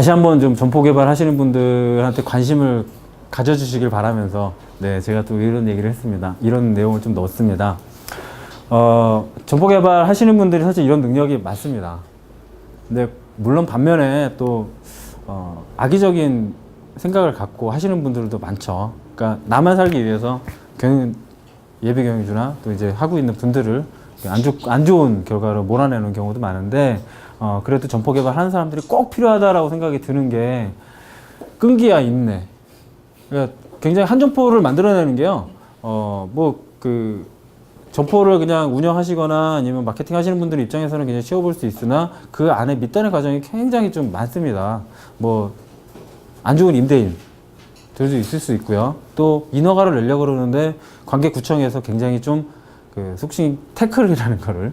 다시 한번 좀 점포 개발하시는 분들한테 관심을 가져주시길 바라면서 네 제가 또 이런 얘기를 했습니다. 이런 내용을 좀 넣었습니다. 어, 점포 개발 하시는 분들이 사실 이런 능력이 많습니다. 근데 물론 반면에 또 어, 악의적인 생각을 갖고 하시는 분들도 많죠. 그러니까 나만 살기 위해서 경영 예비 경영주나 또 이제 하고 있는 분들을 안, 좋, 안 좋은 결과를 몰아내는 경우도 많은데 어, 그래도 점포 개발하는 사람들이 꼭 필요하다라고 생각이 드는 게 끈기와 인내. 그러니까 굉장히 한 점포를 만들어내는 게요. 어, 뭐그 점포를 그냥 운영하시거나 아니면 마케팅 하시는 분들 입장에서는 그냥 쉬워볼 수 있으나 그 안에 밑단의 과정이 굉장히 좀 많습니다. 뭐 안 좋은 임대인 들도 있을 수 있고요. 또 인허가를 내려고 그러는데 관계구청에서 굉장히 좀 그 속칭 태클이라는 거를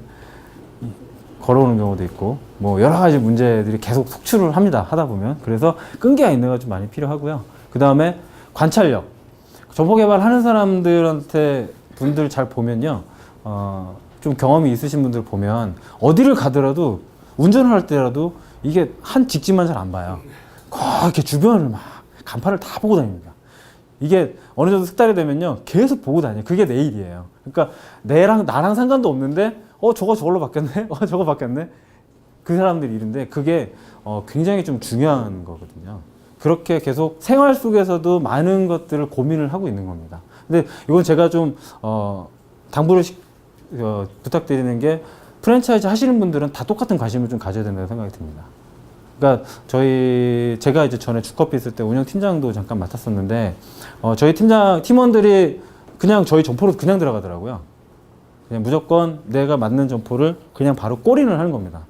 걸어오는 경우도 있고 뭐 여러 가지 문제들이 계속 속출을 합니다. 하다 보면 그래서 끈기가 있는 거좀 많이 필요하고요. 그 다음에 관찰력. 정보 개발하는 사람들한테 분들 잘 보면요, 어, 좀 경험이 있으신 분들 보면 어디를 가더라도 운전을 할 때라도 이게 한 직진만 잘 안 봐요. 꼭 이렇게 주변을 막 간판을 다 보고 다닙니다. 이게 어느 정도 숙달이 되면요 계속 보고 다녀요. 그게 내 일이에요. 그러니까 내랑 나랑 상관도 없는데 어 저거 저걸로 바뀌었네. 어 저거 바뀌었네. 그 사람들 일인데 그게 어, 굉장히 좀 중요한 거거든요. 그렇게 계속 생활 속에서도 많은 것들을 고민을 하고 있는 겁니다. 근데 이건 제가 좀 어, 당부를 시, 어, 부탁드리는 게 프랜차이즈 하시는 분들은 다 똑같은 관심을 좀 가져야 된다고 생각이 듭니다. 그러니까 저희 제가 이제 전에 주커피 있을 때 운영 팀장도 잠깐 맡았었는데 어, 저희 팀장 팀원들이 그냥 저희 점포로 그냥 들어가더라고요. 그냥 무조건 내가 맞는 점포를 그냥 바로 꼬린을 하는 겁니다.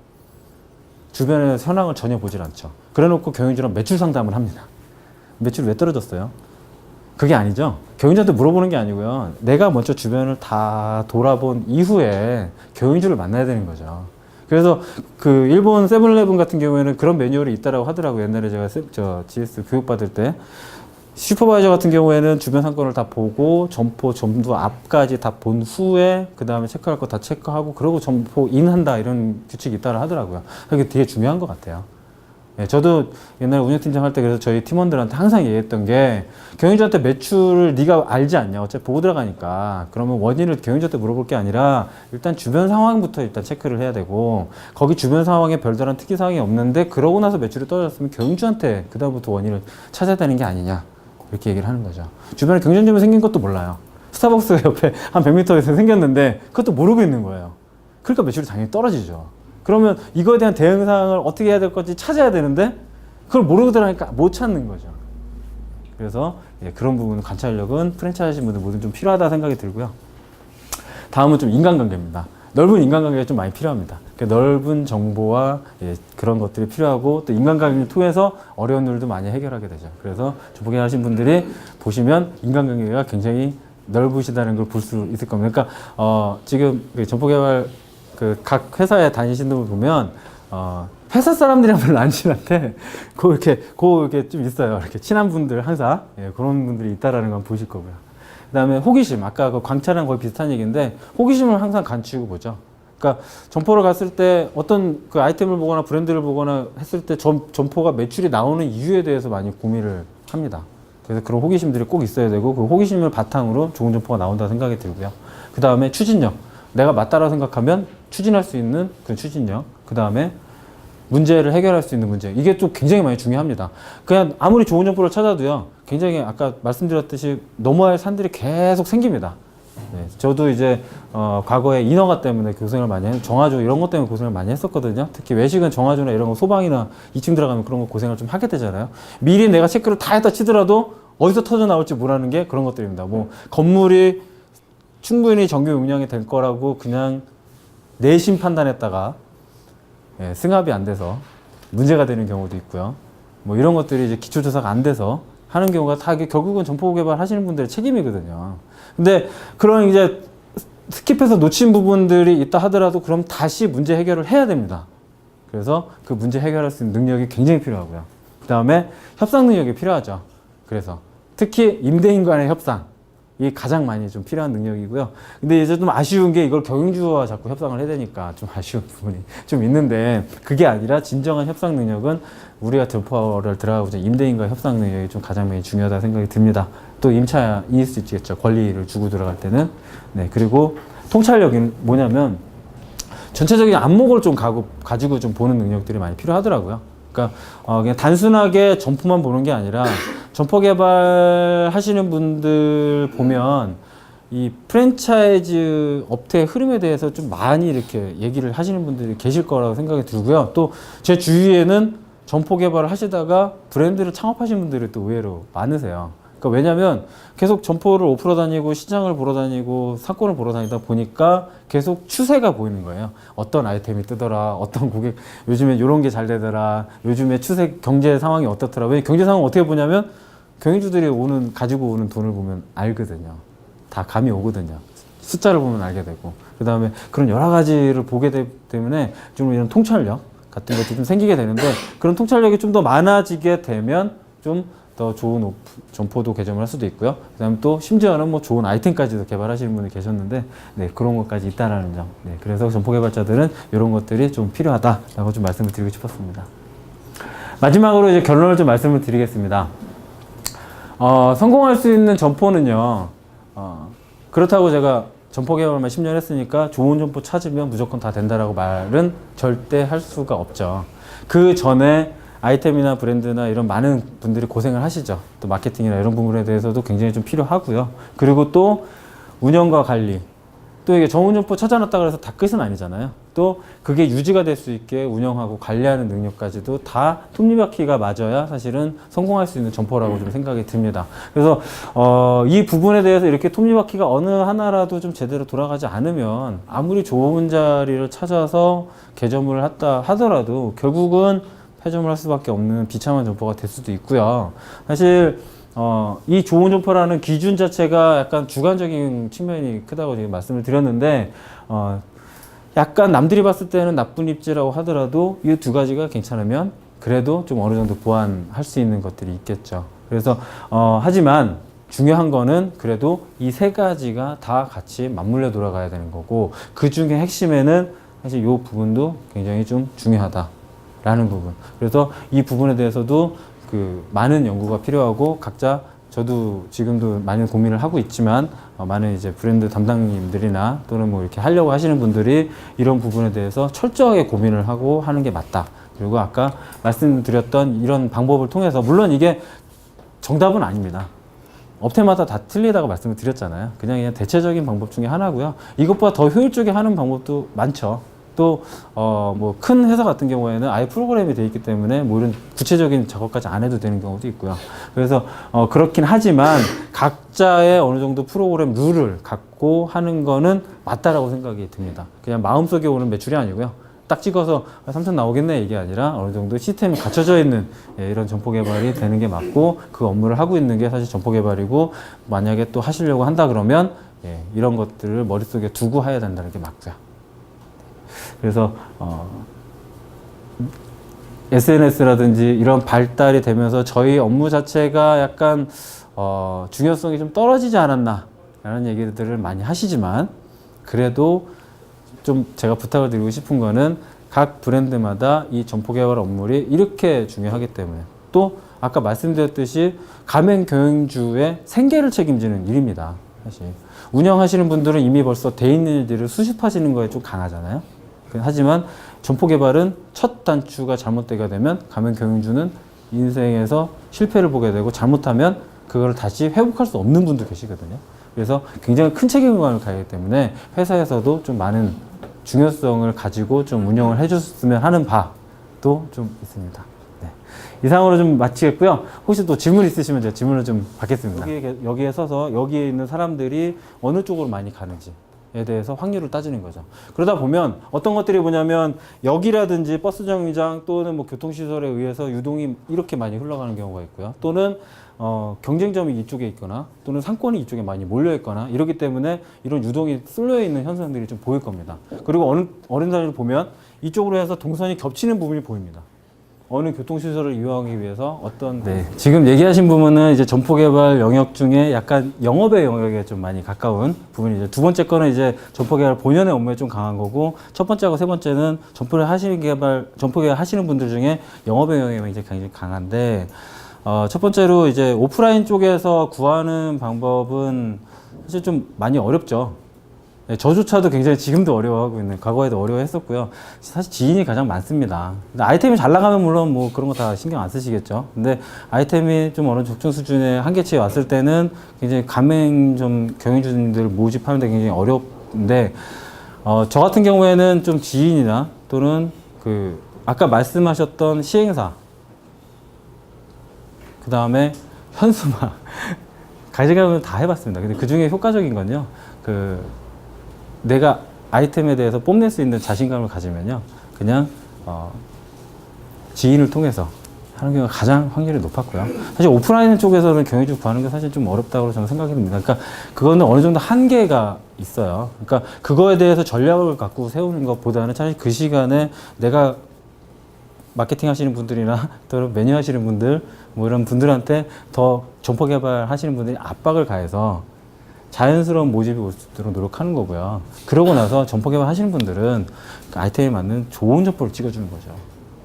주변의 현황을 전혀 보질 않죠. 그래놓고 경영주랑 매출 상담을 합니다. 매출이 왜 떨어졌어요? 그게 아니죠. 경영자한테 물어보는 게 아니고요. 내가 먼저 주변을 다 돌아본 이후에 경영주를 만나야 되는 거죠. 그래서 그 일본 세븐일레븐 같은 경우에는 그런 매뉴얼이 있다라고 하더라고요. 옛날에 제가 세- 저 GS 교육받을 때 슈퍼바이저 같은 경우에는 주변 상권을 다 보고 점포 전부 앞까지 다 본 후에 그 다음에 체크할 거 다 체크하고 그러고 점포 인한다 이런 규칙이 있다고 하더라고요. 그게 되게 중요한 것 같아요. 예, 저도 옛날에 운영팀장 할 때 그래서 저희 팀원들한테 항상 얘기했던 게 경영자한테 매출을 네가 알지 않냐. 어차피 보고 들어가니까. 그러면 원인을 경영자한테 물어볼 게 아니라 일단 주변 상황부터 일단 체크를 해야 되고 거기 주변 상황에 별다른 특이 사항이 없는데 그러고 나서 매출이 떨어졌으면 경영주한테 그 다음부터 원인을 찾아야 되는 게 아니냐. 이렇게 얘기를 하는 거죠. 주변에 경쟁점이 생긴 것도 몰라요. 스타벅스 옆에 한 100m에서 생겼는데 그것도 모르고 있는 거예요. 그러니까 매출이 당연히 떨어지죠. 그러면 이거에 대한 대응 사항을 어떻게 해야 될 건지 찾아야 되는데 그걸 모르고 들어가니까 못 찾는 거죠. 그래서 예, 그런 부분 관찰력은 프랜차이즈 분들 모두 좀 필요하다 생각이 들고요. 다음은 좀 인간관계입니다. 넓은 인간관계가 좀 많이 필요합니다. 그 넓은 정보와 예, 그런 것들이 필요하고 또 인간관계를 통해서 어려운 일도 많이 해결하게 되죠. 그래서 조보게 하신 분들이 보시면 인간관계가 굉장히 넓으시다는 걸 볼 수 있을 겁니다. 그러니까 어, 지금 정보개발 그 각 회사에 다니시는 분 보면 어, 회사 사람들이랑 별로 안 친한데 그 이렇게 그 이렇게 좀 있어요. 이렇게 친한 분들 항상 예, 그런 분들이 있다라는 건 보실 거고요. 그다음에 호기심 아까 그 광차랑 거의 비슷한 얘기인데 호기심을 항상 감추고 보죠. 그러니까 점포를 갔을 때 어떤 그 아이템을 보거나 브랜드를 보거나 했을 때 점, 점포가 매출이 나오는 이유에 대해서 많이 고민을 합니다. 그래서 그런 호기심들이 꼭 있어야 되고 그 호기심을 바탕으로 좋은 점포가 나온다 생각이 들고요. 그 다음에 추진력. 내가 맞다라고 생각하면 추진할 수 있는 그 추진력. 그 다음에 문제를 해결할 수 있는 문제. 이게 또 굉장히 많이 중요합니다. 그냥 아무리 좋은 정보를 찾아도요, 굉장히 아까 말씀드렸듯이 넘어야 할 산들이 계속 생깁니다. 네, 저도 이제 어, 과거에 인허가 때문에 고생을 많이 했, 정화조 이런 것 때문에 고생을 많이 했었거든요. 특히 외식은 정화조나 이런 거 소방이나 2층 들어가면 그런 거 고생을 좀 하게 되잖아요. 미리 내가 체크를 다 했다 치더라도 어디서 터져 나올지 모르는 게 그런 것들입니다. 뭐 건물이 충분히 정규 용량이 될 거라고 그냥 내심 판단했다가 예, 승합이 안 돼서 문제가 되는 경우도 있고요. 뭐 이런 것들이 이제 기초조사가 안 돼서 하는 경우가 다 결국은 점포 개발 하시는 분들의 책임이거든요. 근데 그런 이제 스킵해서 놓친 부분들이 있다 하더라도 그럼 다시 문제 해결을 해야 됩니다. 그래서 그 문제 해결할 수 있는 능력이 굉장히 필요하고요. 그 다음에 협상 능력이 필요하죠. 그래서 특히 임대인 간의 협상. 이 가장 많이 좀 필요한 능력이고요. 근데 이제 좀 아쉬운 게 이걸 경영주와 자꾸 협상을 해야 되니까 좀 아쉬운 부분이 좀 있는데 그게 아니라 진정한 협상 능력은 우리가 점퍼를 들어가고자 임대인과 협상 능력이 좀 가장 많이 중요하다 생각이 듭니다. 또 임차일 수 있겠죠. 권리를 주고 들어갈 때는. 네. 그리고 통찰력은 뭐냐면 전체적인 안목을 좀 가고, 가지고 좀 보는 능력들이 많이 필요하더라고요. 그러니까 어, 그냥 단순하게 점포만 보는 게 아니라 점포 개발 하시는 분들 보면 이 프랜차이즈 업태의 흐름에 대해서 좀 많이 이렇게 얘기를 하시는 분들이 계실 거라고 생각이 들고요. 또 제 주위에는 점포 개발을 하시다가 브랜드를 창업하신 분들이 또 의외로 많으세요. 그러니까 왜냐면 계속 점포를 오프러 다니고 시장을 보러 다니고 사건을 보러 다니다 보니까 계속 추세가 보이는 거예요. 어떤 아이템이 뜨더라, 어떤 고객 요즘에 이런 게 잘 되더라, 요즘에 추세 경제 상황이 어떻더라. 왜 경제 상황 어떻게 보냐면 경영주들이 오는 가지고 오는 돈을 보면 알거든요. 다 감이 오거든요. 숫자를 보면 알게 되고 그 다음에 그런 여러 가지를 보게 되기 때문에 좀 이런 통찰력 같은 것도 좀 생기게 되는데 그런 통찰력이 좀 더 많아지게 되면 좀 더 좋은 점포도 개점을 할 수도 있고요. 그다음에 또 심지어는 뭐 좋은 아이템까지도 개발하시는 분이 계셨는데 네, 그런 것까지 있다라는 점. 네, 그래서 점포 개발자들은 이런 것들이 좀 필요하다라고 좀 말씀을 드리고 싶었습니다. 마지막으로 이제 결론을 좀 말씀을 드리겠습니다. 어, 성공할 수 있는 점포는요, 어, 그렇다고 제가 점포 개발만 10년 했으니까 좋은 점포 찾으면 무조건 다 된다라고 말은 절대 할 수가 없죠. 그 전에 아이템이나 브랜드나 이런 많은 분들이 고생을 하시죠. 또 마케팅이나 이런 부분에 대해서도 굉장히 좀 필요하고요. 그리고 또 운영과 관리. 또 이게 정운 점포 찾아놨다 그래서 다 끝은 아니잖아요. 또 그게 유지가 될 수 있게 운영하고 관리하는 능력까지도 다 톱니바퀴가 맞아야 사실은 성공할 수 있는 점포라고 좀 생각이 듭니다. 그래서 어, 이 부분에 대해서 이렇게 톱니바퀴가 어느 하나라도 좀 제대로 돌아가지 않으면 아무리 좋은 자리를 찾아서 개점을 했다 하더라도 결국은 폐점을 할 수밖에 없는 비참한 점포가 될 수도 있고요. 사실 어, 이 좋은 점포라는 기준 자체가 약간 주관적인 측면이 크다고 지금 말씀을 드렸는데 어, 약간 남들이 봤을 때는 나쁜 입지라고 하더라도 이 두 가지가 괜찮으면 그래도 좀 어느 정도 보완할 수 있는 것들이 있겠죠. 그래서 어, 하지만 중요한 거는 그래도 이 세 가지가 다 같이 맞물려 돌아가야 되는 거고 그 중에 핵심에는 사실 이 부분도 굉장히 좀 중요하다라는 부분. 그래서 이 부분에 대해서도 그 많은 연구가 필요하고 각자 저도 지금도 많은 고민을 하고 있지만 어, 많은 이제 브랜드 담당님들이나 또는 뭐 이렇게 하려고 하시는 분들이 이런 부분에 대해서 철저하게 고민을 하고 하는 게 맞다. 그리고 아까 말씀드렸던 이런 방법을 통해서 물론 이게 정답은 아닙니다. 업체마다 다 틀리다고 말씀을 드렸잖아요. 그냥 그냥 대체적인 방법 중에 하나고요. 이것보다 더 효율적이 하는 방법도 많죠. 또, 어, 뭐, 큰 회사 같은 경우에는 아예 프로그램이 돼 있기 때문에 뭐 이런 구체적인 작업까지 안 해도 되는 경우도 있고요. 그래서, 어, 그렇긴 하지만 각자의 어느 정도 프로그램 룰을 갖고 하는 거는 맞다라고 생각이 듭니다. 그냥 마음속에 오는 매출이 아니고요. 딱 찍어서 3천 나오겠네 이게 아니라 어느 정도 시스템이 갖춰져 있는 예, 이런 점포 개발이 되는 게 맞고 그 업무를 하고 있는 게 사실 점포 개발이고 만약에 또 하시려고 한다 그러면 예, 이런 것들을 머릿속에 두고 해야 된다는 게 맞고요. 그래서 어, SNS라든지 이런 발달이 되면서 저희 업무 자체가 약간 어, 중요성이 좀 떨어지지 않았나라는 얘기들을 많이 하시지만 그래도 좀 제가 부탁을 드리고 싶은 거는 각 브랜드마다 이 점포 개발 업무이 이렇게 중요하기 때문에 또 아까 말씀드렸듯이 가맹 경영주의 생계를 책임지는 일입니다. 사실 운영하시는 분들은 이미 벌써 돼 있는 일들을 수습하시는 거에 좀 강하잖아요. 하지만 점포 개발은 첫 단추가 잘못되게 되면 가맹 경영주는 인생에서 실패를 보게 되고 잘못하면 그걸 다시 회복할 수 없는 분도 계시거든요. 그래서 굉장히 큰 책임감을 가지기 때문에 회사에서도 좀 많은 중요성을 가지고 좀 운영을 해줬으면 하는 바도 좀 있습니다. 네. 이상으로 좀 마치겠고요. 혹시 또 질문 있으시면 제가 질문을 좀 받겠습니다. 여기에, 여기에 서서 여기에 있는 사람들이 어느 쪽으로 많이 가는지. 에 대해서 확률을 따지는 거죠. 그러다 보면 어떤 것들이 뭐냐면 역이라든지 버스 정류장 또는 뭐 교통시설에 의해서 유동이 이렇게 많이 흘러가는 경우가 있고요. 또는 어, 경쟁점이 이쪽에 있거나 또는 상권이 이쪽에 많이 몰려 있거나 이러기 때문에 이런 유동이 쏠려 있는 현상들이 좀 보일 겁니다. 그리고 어느 어린 사람을 보면 이쪽으로 해서 동선이 겹치는 부분이 보입니다. 어느 교통시설을 이용하기 위해서 어떤 네. 지금 얘기하신 부분은 이제 점포 개발 영역 중에 약간 영업의 영역에 좀 많이 가까운 부분이죠. 두 번째 거는 이제 점포 개발 본연의 업무에 좀 강한 거고 첫 번째하고 세 번째는 점포를 하시는 개발 점포 개발 하시는 분들 중에 영업의 영역이 굉장히 굉장히 강한데 어, 첫 번째로 이제 오프라인 쪽에서 구하는 방법은 사실 좀 많이 어렵죠. 네, 저조차도 굉장히 지금도 어려워하고 있는 과거에도 어려워했었고요. 사실 지인이 가장 많습니다. 근데 아이템이 잘 나가면 물론 뭐 그런 거 다 신경 안 쓰시겠죠. 근데 아이템이 좀 어느 적정 수준의 한계치에 왔을 때는 굉장히 가맹점 경영주님들 모집하는 데 굉장히 어렵는데 어, 저 같은 경우에는 좀 지인이나 또는 그 아까 말씀하셨던 시행사 그 다음에 현수막 가져가면 다 해봤습니다. 근데 그 중에 효과적인 건요. 그 내가 아이템에 대해서 뽐낼 수 있는 자신감을 가지면요. 그냥 어, 지인을 통해서 하는 경우가 가장 확률이 높았고요. 사실 오프라인 쪽에서는 경영주 구하는 게 사실 좀 어렵다고 저는 생각이 듭니다. 그러니까 그거는 어느 정도 한계가 있어요. 그러니까 그거에 대해서 전략을 갖고 세우는 것보다는 사실 그 시간에 내가 마케팅 하시는 분들이나 또는 매니어 하시는 분들 뭐 이런 분들한테 더 점포 개발 하시는 분들이 압박을 가해서 자연스러운 모집이 올 수 있도록 노력하는 거고요. 그러고 나서 점포 개발 하시는 분들은 그 아이템에 맞는 좋은 점포를 찍어주는 거죠.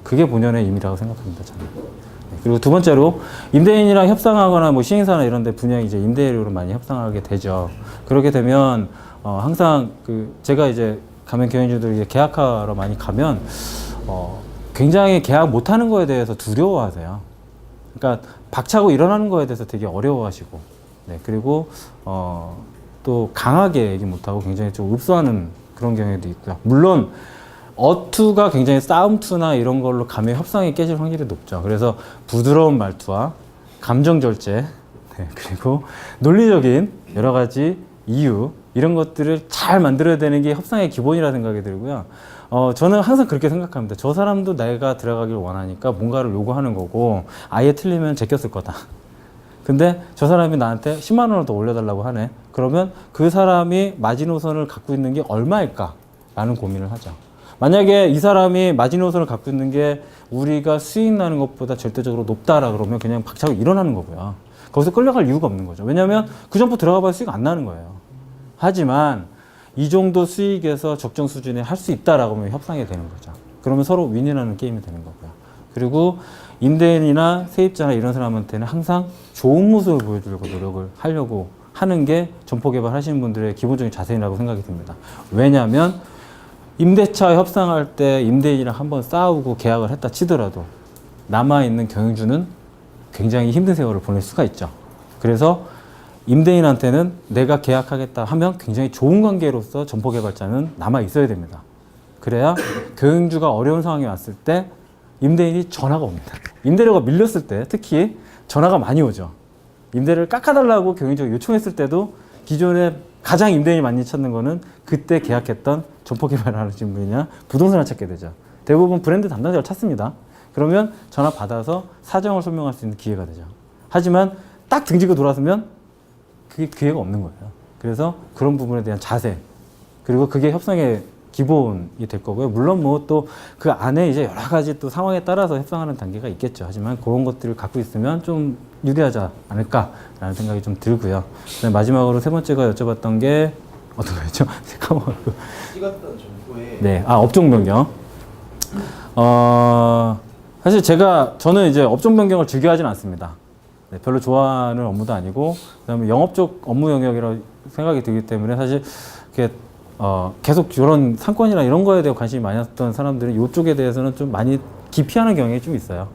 그게 본연의 의미라고 생각합니다, 저는. 네, 그리고 두 번째로 임대인이랑 협상하거나 뭐 시행사나 이런 데 분야 이제 임대료로 많이 협상하게 되죠. 그렇게 되면 어, 항상 그 제가 이제 가면 경영주들이 이제 계약하러 많이 가면 어, 굉장히 계약 못 하는 거에 대해서 두려워하세요. 그러니까 박차고 일어나는 거에 대해서 되게 어려워하시고, 네 그리고 어, 또 강하게 얘기 못하고 굉장히 좀 읍소하는 그런 경향도 있고요. 물론 어투가 굉장히 싸움투나 이런 걸로 감의 협상이 깨질 확률이 높죠. 그래서 부드러운 말투와 감정 절제, 네, 그리고 논리적인 여러 가지 이유 이런 것들을 잘 만들어야 되는 게 협상의 기본이라 생각이 들고요. 어, 저는 항상 그렇게 생각합니다. 저 사람도 내가 들어가길 원하니까 뭔가를 요구하는 거고 아예 틀리면 제꼈을 거다. 근데 저 사람이 나한테 10만 원을 더 올려달라고 하네. 그러면 그 사람이 마지노선을 갖고 있는 게 얼마일까? 라는 고민을 하죠. 만약에 이 사람이 마지노선을 갖고 있는 게 우리가 수익 나는 것보다 절대적으로 높다라 그러면 그냥 박차고 일어나는 거고요. 거기서 끌려갈 이유가 없는 거죠. 왜냐하면 그 점포 들어가 봐야 수익 안 나는 거예요. 하지만 이 정도 수익에서 적정 수준에 할 수 있다라고 하면 협상이 되는 거죠. 그러면 서로 윈윈하는 게임이 되는 거고요. 그리고 임대인이나 세입자나 이런 사람한테는 항상 좋은 모습을 보여주려고 노력을 하려고 하는 게 점포 개발 하시는 분들의 기본적인 자세라고 생각이 듭니다. 왜냐하면 임대차 협상할 때 임대인이랑 한번 싸우고 계약을 했다 치더라도 남아있는 경영주는 굉장히 힘든 세월을 보낼 수가 있죠. 그래서 임대인한테는 내가 계약하겠다 하면 굉장히 좋은 관계로서 점포 개발자는 남아 있어야 됩니다. 그래야 경영주가 어려운 상황이 왔을 때 임대인이 전화가 옵니다. 임대료가 밀렸을 때 특히 전화가 많이 오죠. 임대를 깎아달라고 경영주가 요청했을 때도 기존에 가장 임대인이 많이 찾는 거는 그때 계약했던 점포 개발하는 분이냐 부동산을 찾게 되죠. 대부분 브랜드 담당자를 찾습니다. 그러면 전화 받아서 사정을 설명할 수 있는 기회가 되죠. 하지만 딱 등지고 돌아서면 그게 기회가 없는 거예요. 그래서 그런 부분에 대한 자세 그리고 그게 협상의 기본이 될 거고요. 물론 뭐 또 그 안에 이제 여러 가지 또 상황에 따라서 협상하는 단계가 있겠죠. 하지만 그런 것들을 갖고 있으면 좀 유리하지 않을까라는 생각이 좀 들고요. 마지막으로 세 번째가 여쭤봤던 게 어떤 거였죠? 잠깐만. 찍었던 점포에 네, 아 업종 변경. 어 사실 제가 저는 이제 업종 변경을 즐겨하지는 않습니다. 네, 별로 좋아하는 업무도 아니고 그다음에 영업 쪽 업무 영역이라고 생각이 들기 때문에 사실 이렇게 어 계속 이런 상권이나 이런 거에 대해 관심이 많았던 사람들은 이쪽에 대해서는 좀 많이 기피하는 경향이 좀 있어요.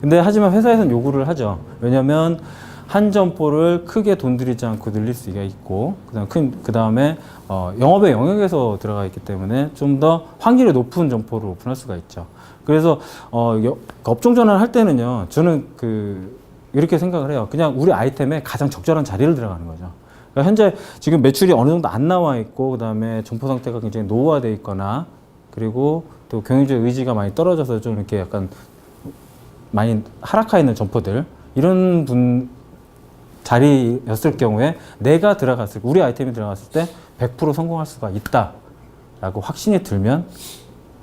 근데 하지만 회사에서는 요구를 하죠. 왜냐하면 한 점포를 크게 돈 들이지 않고 늘릴 수가 있고 그다음 큰 그다음에 어, 영업의 영역에서 들어가 있기 때문에 좀 더 확률이 높은 점포를 오픈할 수가 있죠. 그래서 어, 여- 업종 전환을 할 때는요, 저는 그 이렇게 생각을 해요. 그냥 우리 아이템에 가장 적절한 자리를 들어가는 거죠. 그러니까 현재 지금 매출이 어느 정도 안 나와 있고 그다음에 점포 상태가 굉장히 노후화돼 있거나 그리고 또 경영주의 의지가 많이 떨어져서 좀 이렇게 약간 많이 하락하 있는 점포들 이런 분 자리였을 경우에 내가 들어갔을 우리 아이템이 들어갔을 때 100% 성공할 수가 있다라고 확신이 들면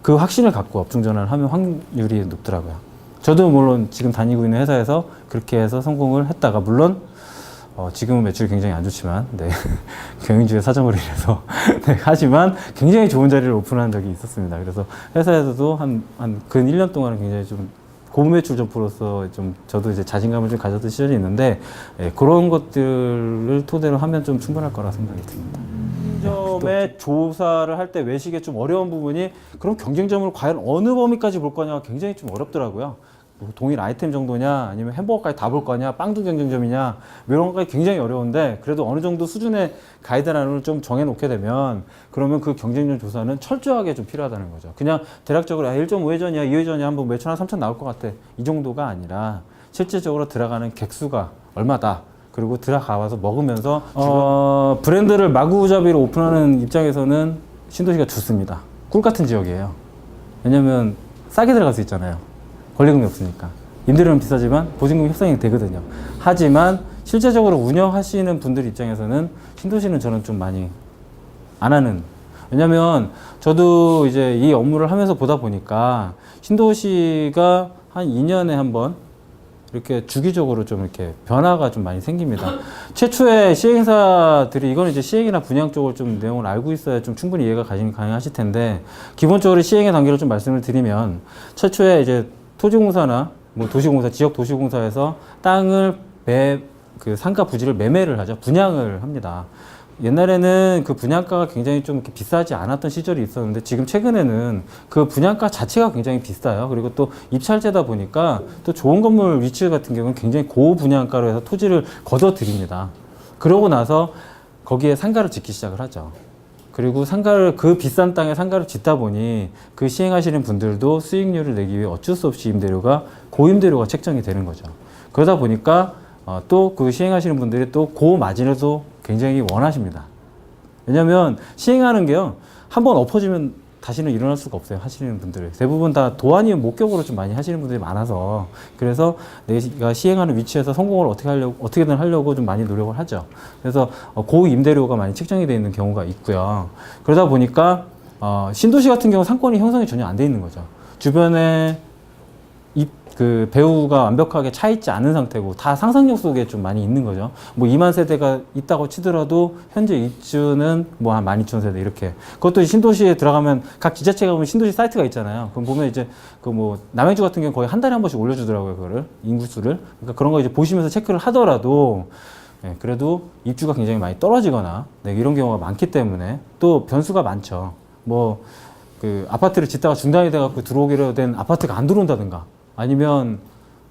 그 확신을 갖고 업종 전환을 하면 확률이 높더라고요. 저도 물론 지금 다니고 있는 회사에서 그렇게 해서 성공을 했다가 물론 어, 지금은 매출이 굉장히 안 좋지만 네. 경영주의 사정으로 인해서 네, 하지만 굉장히 좋은 자리를 오픈한 적이 있었습니다. 그래서 회사에서도 한 한근 1년 동안은 굉장히 좀 고매출 점포로서 좀 저도 이제 자신감을 좀 가졌던 시절이 있는데 예, 그런 것들을 토대로 하면 좀 충분할 거라 생각이 듭니다. 점의 조사를 할 때 외식에 좀 어려운 부분이 그럼 경쟁점을 과연 어느 범위까지 볼 거냐가 굉장히 좀 어렵더라고요. 뭐 동일 아이템 정도냐 아니면 햄버거까지 다 볼 거냐 빵도 경쟁점이냐 뭐 이런 것까지 굉장히 어려운데 그래도 어느 정도 수준의 가이드라인을 좀 정해놓게 되면 그러면 그 경쟁력 조사는 철저하게 좀 필요하다는 거죠. 그냥 대략적으로 아, 1.5회전이야 2회전이야 한번 몇천 원 3천 나올 것 같아 이 정도가 아니라 실질적으로 들어가는 객수가 얼마다 그리고 들어가서 먹으면서 어, 브랜드를 마구잡이로 오픈하는 입장에서는 신도시가 좋습니다. 꿀 같은 지역이에요. 왜냐면 싸게 들어갈 수 있잖아요. 권리금이 없으니까. 임대료는 비싸지만 보증금 협상이 되거든요. 하지만 실제적으로 운영하시는 분들 입장에서는 신도시는 저는 좀 많이 안 하는. 왜냐면 저도 이제 이 업무를 하면서 보다 보니까 신도시가 한 2년에 한 번 이렇게 주기적으로 좀 이렇게 변화가 좀 많이 생깁니다. 최초에 시행사들이 이거는 이제 시행이나 분양 쪽을 좀 내용을 알고 있어야 좀 충분히 이해가 가능- 가능하실 텐데 기본적으로 시행의 단계를 좀 말씀을 드리면 최초에 이제 토지공사나 뭐 도시공사, 지역 도시공사에서 땅을 매, 그 상가 부지를 매매를 하죠. 분양을 합니다. 옛날에는 그 분양가가 굉장히 좀 비싸지 않았던 시절이 있었는데 지금 최근에는 그 분양가 자체가 굉장히 비싸요. 그리고 또 입찰제다 보니까 또 좋은 건물 위치 같은 경우는 굉장히 고분양가로 해서 토지를 드립니다. 그러고 나서 거기에 상가를 짓기 시작을 하죠. 그리고 상가를 그 비싼 땅에 상가를 짓다 보니 그 시행하시는 분들도 수익률을 내기 위해 어쩔 수 없이 임대료가 고임대료가 책정이 되는 거죠. 그러다 보니까 어, 또 그 시행하시는 분들이 또 고마진을 또 굉장히 원하십니다. 왜냐하면 시행하는 게요 한 번 엎어지면 다시는 일어날 수가 없어요 하시는 분들 대부분 다 도안이면 목격으로 좀 많이 하시는 분들이 많아서. 그래서 내가 시행하는 위치에서 성공을 어떻게 하려고 어떻게든 하려고 좀 많이 노력을 하죠. 그래서 어, 고 임대료가 많이 책정이 되어 있는 경우가 있고요. 그러다 보니까 어, 신도시 같은 경우 상권이 형성이 전혀 안 돼 있는 거죠. 주변에 이, 그 배우가 완벽하게 차 있지 않은 상태고 다 상상력 속에 좀 많이 있는 거죠. 뭐 2만 세대가 있다고 치더라도 현재 입주는 뭐 한 12,000 세대 이렇게. 그것도 신도시에 들어가면 각 지자체가 보면 신도시 사이트가 있잖아요. 그럼 보면 이제 그 뭐 남해주 같은 경우 거의 한 달에 한 번씩 올려주더라고요. 그거를 인구수를. 그러니까 그런 거 이제 보시면서 체크를 하더라도 예, 그래도 입주가 굉장히 많이 떨어지거나 네, 이런 경우가 많기 때문에 또 변수가 많죠. 뭐 그 아파트를 짓다가 중단이 돼갖고 들어오기로 된 아파트가 안 들어온다든가 아니면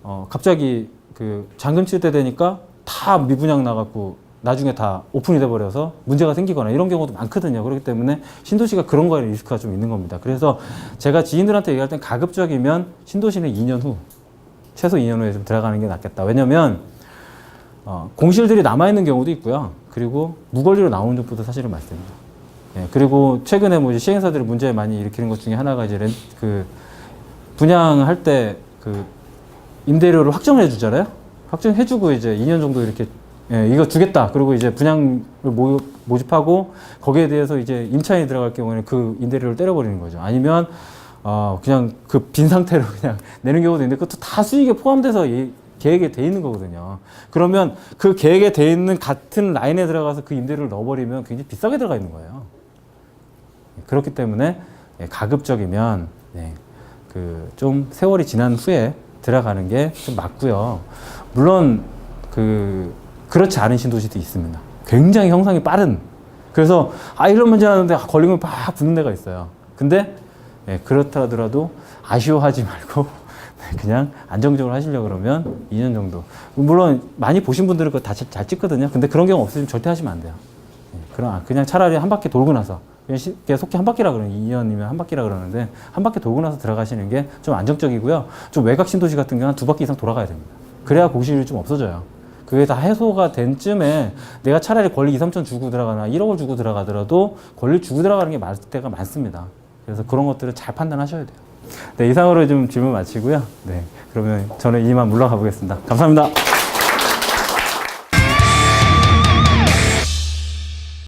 어 갑자기 그 잔금 칠 때 되니까 다 미분양 나갖고 나중에 다 오픈이 돼 버려서 문제가 생기거나 이런 경우도 많거든요. 그렇기 때문에 신도시가 그런 거에 리스크가 좀 있는 겁니다. 그래서 제가 지인들한테 얘기할 땐 가급적이면 신도시는 2년 후 최소 2년 후에 좀 들어가는 게 낫겠다. 왜냐면 어, 공실들이 남아 있는 경우도 있고요. 그리고 무권리로 나오는 적도 사실은 많습니다. 예, 그리고 최근에 뭐 시행사들이 문제 많이 일으키는 것 중에 하나가 이제 렌, 그 분양할 때 그 임대료를 확정해 주잖아요. 확정해 주고 이제 2년 정도 이렇게 예, 이거 주겠다. 그리고 이제 분양을 모, 모집하고 거기에 대해서 이제 임차인이 들어갈 경우에는 그 임대료를 때려버리는 거죠. 아니면 어, 그냥 그 빈 상태로 그냥 내는 경우도 있는데 그것도 다 수익에 포함돼서 이 계획에 돼 있는 거거든요. 그러면 그 계획에 돼 있는 같은 라인에 들어가서 그 임대료를 넣어버리면 굉장히 비싸게 들어가 있는 거예요. 그렇기 때문에 예, 가급적이면 네, 그 좀 세월이 지난 후에 들어가는 게 좀 맞고요. 물론 그 그렇지 않은 신도시도 있습니다. 굉장히 형성이 빠른. 그래서 아 이런 문제 하는데 걸리면 막 붙는 데가 있어요. 근데 예, 그렇다 하더라도 아쉬워하지 말고 그냥 안정적으로 하시려고 그러면 2년 정도. 물론 많이 보신 분들은 그거 다 잘 찍거든요. 근데 그런 경우 없으면 절대 하시면 안 돼요. 예, 그럼 그냥 차라리 한 바퀴 돌고 나서 속히 한 바퀴라 그러는 2년이면 한 바퀴라 그러는데 한 바퀴 돌고 나서 들어가시는 게 좀 안정적이고요. 좀 외곽 신도시 같은 경우는 두 바퀴 이상 돌아가야 됩니다. 그래야 공실이 좀 없어져요. 그게 다 해소가 된 쯤에 내가 차라리 권리 2, 3천 주고 들어가나 1억을 주고 들어가더라도 권리 주고 들어가는 게 맞을 때가 많습니다. 그래서 그런 것들을 잘 판단하셔야 돼요. 네, 이상으로 좀 질문 마치고요. 네, 그러면 저는 이만 물러가 보겠습니다. 감사합니다.